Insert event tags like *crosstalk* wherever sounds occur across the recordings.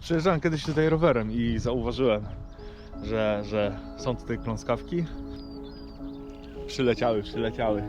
Przyjeżdżałem kiedyś tutaj rowerem i zauważyłem, że, że są tutaj kląskawki. Przyleciały, przyleciały.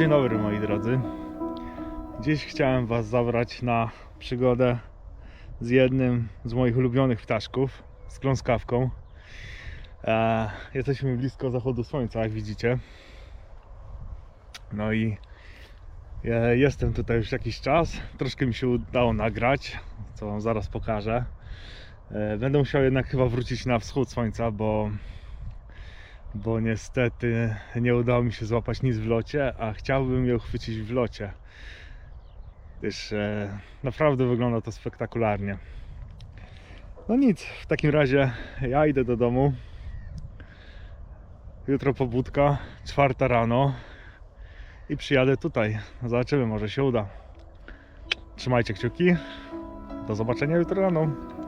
Dzień dobry, moi drodzy. Dziś chciałem Was zabrać na przygodę z jednym z moich ulubionych ptaszków, z kląskawką. E, jesteśmy blisko zachodu słońca, jak widzicie. No i e, jestem tutaj już jakiś czas. Troszkę mi się udało nagrać, co Wam zaraz pokażę. E, będę musiał jednak chyba wrócić na wschód słońca, bo bo niestety nie udało mi się złapać nic w locie, a chciałbym ją chwycić w locie. Gdyż e, naprawdę wygląda to spektakularnie. No nic, w takim razie ja idę do domu. Jutro pobudka, czwarta rano i przyjadę tutaj. Zobaczymy, może się uda. Trzymajcie kciuki. Do zobaczenia jutro rano.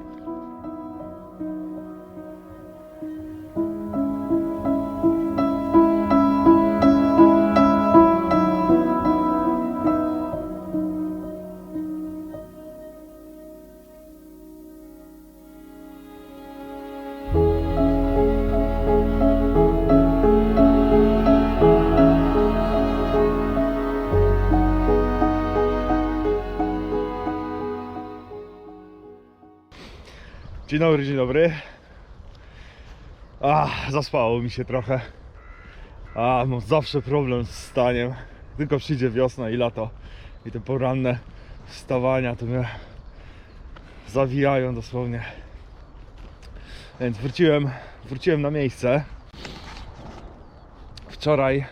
Dzień dobry, dzień dobry. A, zaspało mi się trochę. A, mam zawsze problem z staniem. Tylko przyjdzie wiosna i lato. I te poranne wstawania to mnie zawijają dosłownie. Więc wróciłem, wróciłem na miejsce. Wczoraj,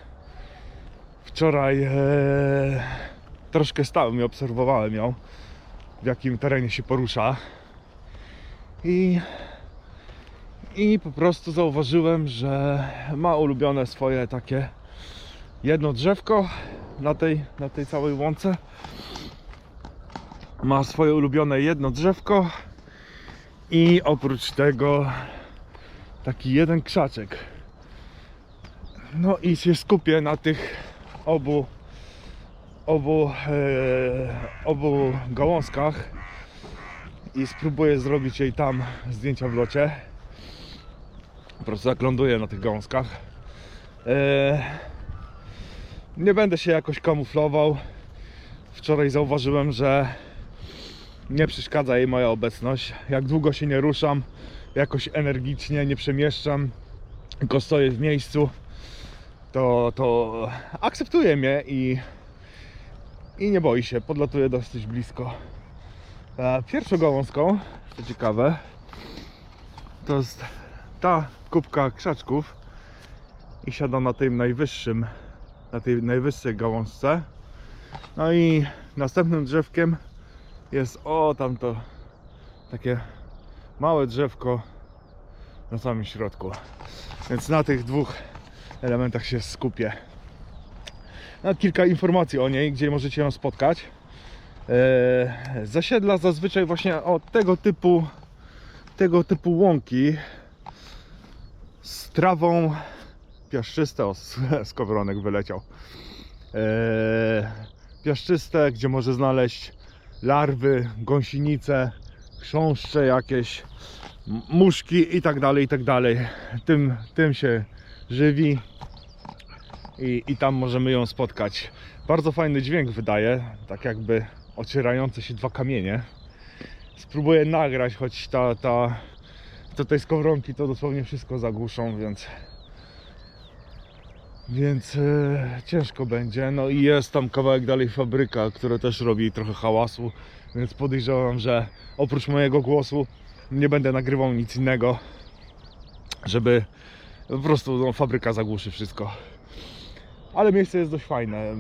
wczoraj e, troszkę stałem i obserwowałem ją, w jakim terenie się porusza. I, I po prostu zauważyłem, że ma ulubione swoje takie jedno drzewko na tej, na tej całej łące. Ma swoje ulubione jedno drzewko i oprócz tego taki jeden krzaczek. No i się skupię na tych obu obu, e, obu gałązkach i spróbuję zrobić jej tam zdjęcia w locie. Po prostu jak ląduję na tych gąskach. Eee, nie będę się jakoś kamuflował. Wczoraj zauważyłem, że nie przeszkadza jej moja obecność. Jak długo się nie ruszam, jakoś energicznie nie przemieszczam, tylko stoję w miejscu, to, to akceptuje mnie i, i nie boi się. Podlatuje dosyć blisko. Pierwszą gałązką, co ciekawe, to jest ta kubka krzaczków i siada na tym najwyższym, na tej najwyższej gałązce. No i następnym drzewkiem jest o tamto takie małe drzewko na samym środku. Więc na tych dwóch elementach się skupię. No, kilka informacji o niej, gdzie możecie ją spotkać. E, zasiedla zazwyczaj właśnie o tego typu tego typu łąki z trawą piaszczyste, o skowronek *laughs* wyleciał. E, piaszczyste, gdzie może znaleźć larwy, gąsienice chrząszcze jakieś muszki i tak dalej, i tak dalej. Tym, tym się żywi i, i tam możemy ją spotkać. Bardzo fajny dźwięk wydaje, tak jakby ocierające się dwa kamienie. Spróbuję nagrać, choć ta, ta, to tej skowronki to dosłownie wszystko zagłuszą, więc więc e, ciężko będzie. No i jest tam kawałek dalej fabryka, która też robi trochę hałasu, więc podejrzewam, że oprócz mojego głosu nie będę nagrywał nic innego, żeby po prostu no, fabryka zagłuszy wszystko. Ale miejsce jest dość fajne.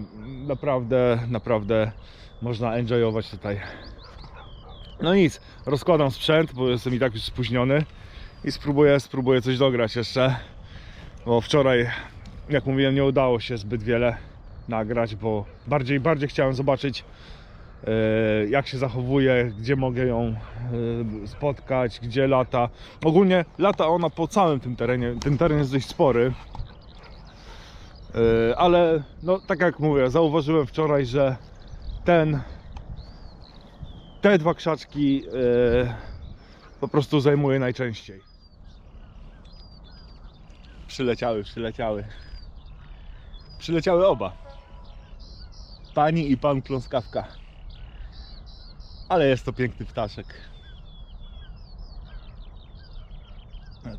Naprawdę, naprawdę można enjoyować tutaj. No nic, rozkładam sprzęt, bo jestem i tak już spóźniony i spróbuję, spróbuję coś dograć jeszcze. Bo wczoraj, jak mówiłem, nie udało się zbyt wiele nagrać, bo bardziej, bardziej chciałem zobaczyć e, jak się zachowuje, gdzie mogę ją e, spotkać, gdzie lata. Ogólnie lata ona po całym tym terenie. Ten teren jest dość spory. E, Ale no tak jak mówię, zauważyłem wczoraj, że ten te dwa krzaczki e, po prostu zajmuje najczęściej. Przyleciały, przyleciały. Przyleciały oba. Pani i pan kląskawka. Ale jest to piękny ptaszek.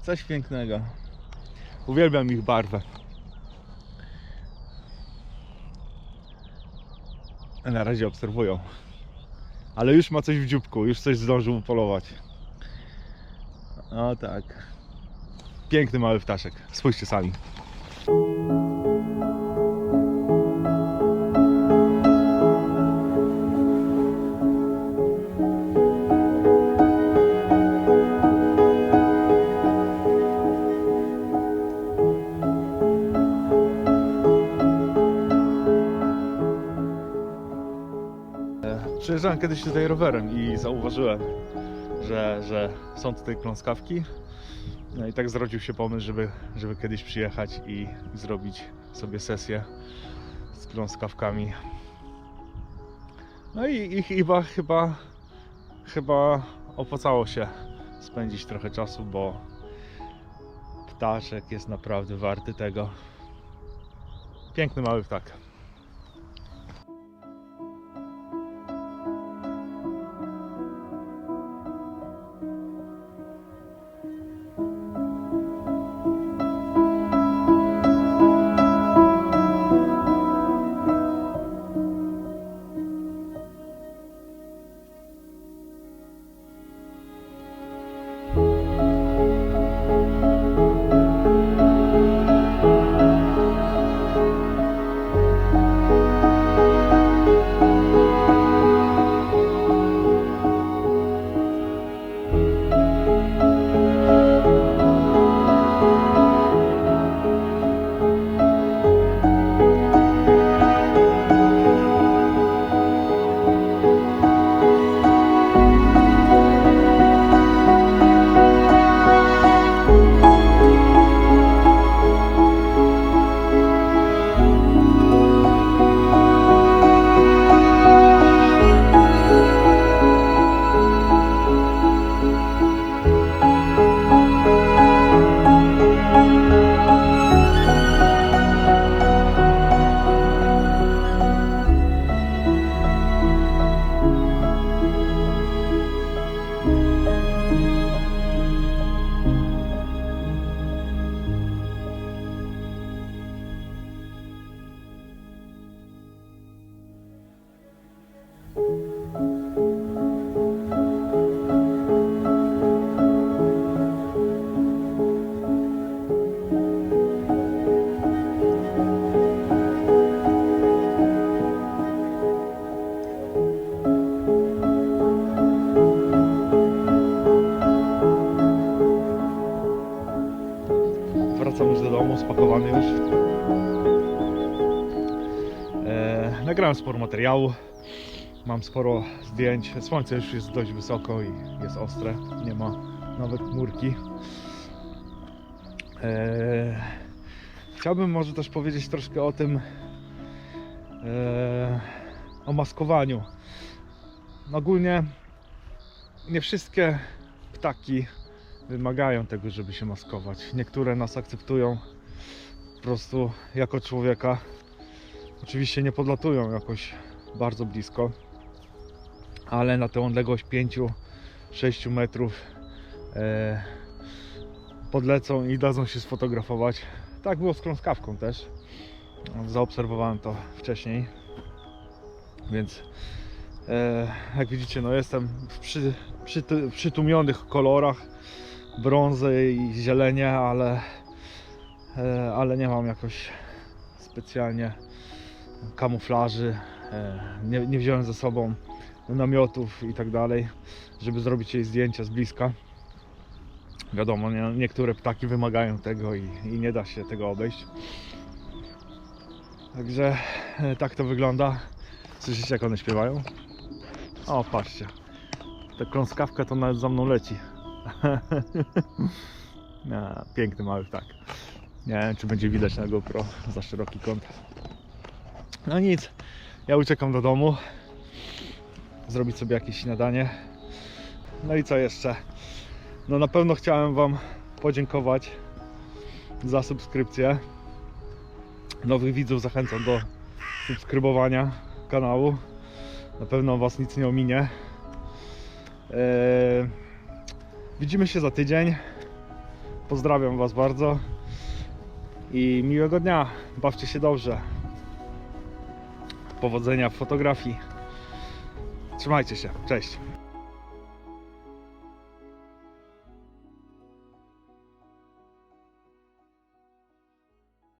Coś pięknego. Uwielbiam ich barwę. Na razie obserwują. Ale już ma coś w dzióbku, już coś zdążył upolować. O tak. Piękny mały ptaszek. Spójrzcie sami. Przyjeżdżałem kiedyś tutaj rowerem i zauważyłem, że, że są tutaj kląskawki. No i tak zrodził się pomysł, żeby, żeby kiedyś przyjechać i zrobić sobie sesję z kląskawkami. No i, i chyba, chyba, chyba opłacało się spędzić trochę czasu, bo ptaszek jest naprawdę warty tego. Piękny mały ptak. Nagrałem sporo materiału. Mam sporo zdjęć. Słońce już jest dość wysoko i jest ostre. Nie ma nawet chmurki. E, chciałbym może też powiedzieć troszkę o tym e, o maskowaniu. Ogólnie nie wszystkie ptaki wymagają tego, żeby się maskować. Niektóre nas akceptują po prostu jako człowieka. Oczywiście nie podlatują jakoś bardzo blisko, ale na tę odległość 5-6 metrów e, podlecą i dadzą się sfotografować. Tak było z krąskawką też. Zaobserwowałem to wcześniej, więc E, jak widzicie, no jestem w przy, przytu- przytłumionych kolorach brązy i zielenie, ale, e, ale nie mam jakoś specjalnie kamuflaży. E, nie, nie wziąłem ze sobą namiotów i tak dalej, żeby zrobić jej zdjęcia z bliska. Wiadomo, nie, niektóre ptaki wymagają tego i, i nie da się tego obejść. Także e, tak to wygląda. Słyszycie jak one śpiewają? O, patrzcie. Ta kląskawka to nawet za mną leci. *laughs* Piękny mały ptak. Nie wiem, czy będzie widać na GoPro za szeroki kąt. No nic, ja uciekam do domu. Zrobić sobie jakieś śniadanie. No i co jeszcze? No na pewno chciałem Wam podziękować za subskrypcję. Nowych widzów zachęcam do subskrybowania kanału. Na pewno Was nic nie ominie. Eee, widzimy się za tydzień. Pozdrawiam Was bardzo i miłego dnia. Bawcie się dobrze. Powodzenia w fotografii. Trzymajcie się. Cześć.